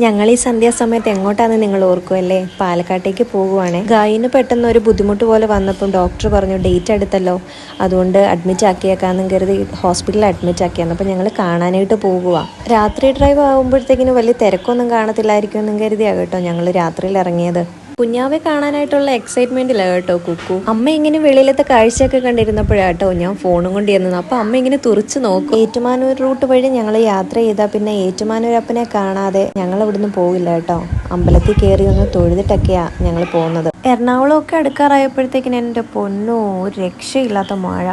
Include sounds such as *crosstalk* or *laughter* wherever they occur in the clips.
ഞങ്ങൾ ഈ സന്ധ്യാസമയത്ത് എങ്ങോട്ടാന്ന് നിങ്ങൾ ഓർക്കുമല്ലേ പാലക്കാട്ടേക്ക് പോകുവാണ്. ഗായിന് പെട്ടെന്ന് ഒരു ബുദ്ധിമുട്ട് പോലെ വന്നപ്പോൾ ഡോക്ടർ പറഞ്ഞു ഡേറ്റ് അടുത്തല്ലോ. അതുകൊണ്ട് അഡ്മിറ്റ് ആക്കിയേക്കാന്നും കരുതി ഹോസ്പിറ്റലിൽ അഡ്മിറ്റ് ആക്കിയാന്ന്. അപ്പം ഞങ്ങൾ കാണാനായിട്ട് പോകുക രാത്രി ഡ്രൈവ് ആകുമ്പോഴത്തേക്കിന് വലിയ തിരക്കൊന്നും കാണത്തില്ലായിരിക്കും എന്നും കരുതിയാ കേട്ടോ ഞങ്ങൾ രാത്രിയിൽ ഇറങ്ങിയത്. കുഞ്ഞാവെ കാണാനായിട്ടുള്ള എക്സൈറ്റ്മെന്റില്ല കേട്ടോ കുക്കു. അമ്മ ഇങ്ങനെ വെളിയിലത്തെ കാഴ്ചയൊക്കെ കണ്ടിരുന്നപ്പോഴാട്ടോ ഞാൻ ഫോണും കൊണ്ട് ചെന്നത്. അപ്പൊ അമ്മ ഇങ്ങനെ തുറച്ചു നോക്കും. ഏറ്റുമാനൂർ റൂട്ട് വഴി ഞങ്ങൾ യാത്ര ചെയ്താൽ പിന്നെ ഏറ്റുമാനൂരപ്പനെ കാണാതെ ഞങ്ങൾ ഇവിടുന്ന് പോകില്ല കേട്ടോ. അമ്പലത്തിൽ കയറി ഒന്ന് തൊഴുതിട്ടൊക്കെയാ ഞങ്ങൾ പോകുന്നത് എറണാകുളം ഒക്കെ അടുക്കാറായപ്പോഴത്തേക്കിന് എന്റെ പൊന്നോ ഒരു രക്ഷയില്ലാത്ത മഴ.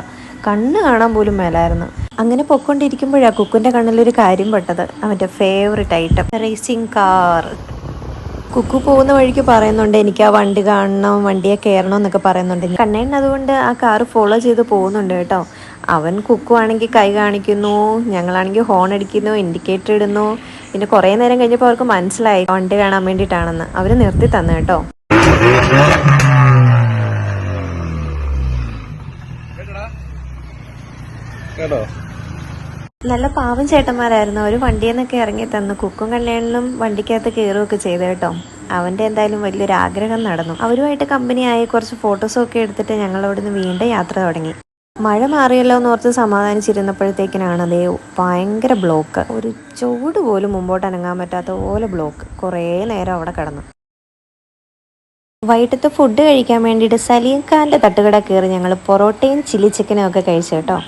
കണ്ണ് കാണാൻ പോലും മേലായിരുന്നു. അങ്ങനെ പൊക്കൊണ്ടിരിക്കുമ്പോഴാണ് കുക്കുന്റെ കണ്ണിലൊരു കാര്യം പെട്ടത്. അവന്റെ favourite item racing car Kukku പോകുന്ന വഴിക്ക് പറയുന്നുണ്ട് എനിക്ക് ആ വണ്ടി കാണണം വണ്ടിയെ കയറണം എന്നൊക്കെ പറയുന്നുണ്ട്. കണ്ണേൻ അതുകൊണ്ട് ആ കാറ് ഫോളോ ചെയ്ത് പോകുന്നുണ്ട് കേട്ടോ. അവൻ കുക്കു ആണെങ്കിൽ കൈ കാണിക്കുന്നു ഞങ്ങളാണെങ്കിൽ ഹോൺ അടിക്കുന്നു ഇൻഡിക്കേറ്റർ ഇടുന്നു. പിന്നെ കുറേ നേരം കഴിഞ്ഞപ്പോൾ അവർക്ക് മനസ്സിലായി വണ്ടി കാണാൻ വേണ്ടിയിട്ടാണെന്ന്. അവർ നിർത്തി തന്നു കേട്ടോ. കേട്ടോ? നല്ല പാവം ചേട്ടന്മാരായിരുന്നു. അവർ വണ്ടിയിൽ നിന്നൊക്കെ ഇറങ്ങി തന്നു. കുക്കും കല്യാണിലും വണ്ടിക്കകത്ത് കയറുകയൊക്കെ ചെയ്തു കേട്ടോ. അവന്റെ എന്തായാലും വലിയൊരു ആഗ്രഹം നടന്നു. അവരുമായിട്ട് കമ്പനിയായി കുറച്ച് ഫോട്ടോസും ഒക്കെ എടുത്തിട്ട് ഞങ്ങൾ നിന്ന് വീണ്ടും യാത്ര തുടങ്ങി. മഴ മാറിയല്ലോ എന്ന് ഓർത്ത് സമാധാനിച്ചിരുന്നപ്പോഴത്തേക്കിനാണ് അതേ ഭയങ്കര ബ്ലോക്ക് ഒരു ചൂട് പോലും മുമ്പോട്ട് അനങ്ങാൻ പറ്റാത്ത പോലെ ബ്ലോക്ക് കുറേ നേരം അവിടെ കിടന്നു. വൈകിട്ടത്തെ ഫുഡ് കഴിക്കാൻ വേണ്ടിയിട്ട് സലീം ഖാന്റെ തട്ടുകട കയറി ഞങ്ങൾ പൊറോട്ടയും ചില്ലി ചിക്കനും ഒക്കെ കഴിച്ചു കേട്ടോ.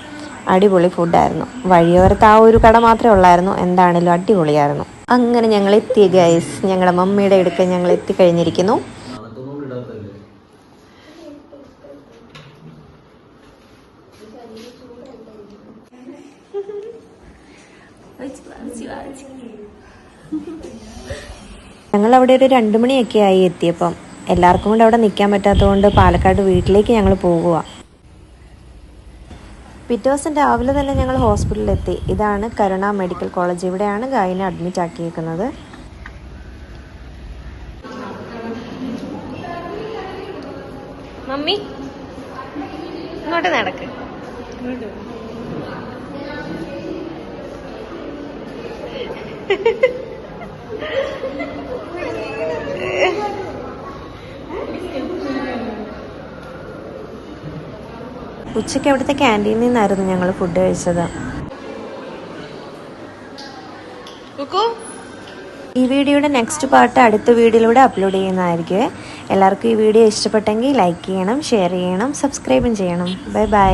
അടിപൊളി ഫുഡായിരുന്നു വഴിയോരത്ത് ആ ഒരു കട മാത്രമേ ഉള്ളായിരുന്നു. എന്താണേലും അടിപൊളിയായിരുന്നു. അങ്ങനെ ഞങ്ങൾ എത്തി ഗൈസ് ഞങ്ങളുടെ മമ്മിയുടെ അടുക്ക ഞങ്ങൾ എത്തിക്കഴിഞ്ഞിരിക്കുന്നു ഞങ്ങൾ അവിടെ ഒരു രണ്ട് മണിയൊക്കെ ആയി എത്തിയപ്പം. എല്ലാവർക്കും കൂടെ അവിടെ നിൽക്കാൻ പറ്റാത്തതുകൊണ്ട് പാലക്കാട് വീട്ടിലേക്ക് ഞങ്ങൾ പോകുക പിറ്റേ ദിവസം രാവിലെ തന്നെ ഞങ്ങൾ ഹോസ്പിറ്റലിലെത്തി. ഇതാണ് കരുണ മെഡിക്കൽ കോളേജ്. ഇവിടെയാണ് ഗായിനെ അഡ്മിറ്റ് ആക്കിയിരിക്കുന്നത് മമ്മി ഇങ്ങോട്ട് നടക്ക്. *laughs* ഉച്ചയ്ക്ക് അവിടുത്തെ ക്യാന്റീനിൽ നിന്നായിരുന്നു ഞങ്ങൾ ഫുഡ് കഴിച്ചത്. ഈ വീഡിയോയുടെ നെക്സ്റ്റ് പാർട്ട് അടുത്ത വീഡിയോയിലൂടെ അപ്ലോഡ് ചെയ്യുന്നതായിരിക്കും. എല്ലാവർക്കും ഈ വീഡിയോ ഇഷ്ടപ്പെട്ടെങ്കിൽ ലൈക്ക് ചെയ്യണം ഷെയർ ചെയ്യണം സബ്സ്ക്രൈബും ചെയ്യണം. Bye bye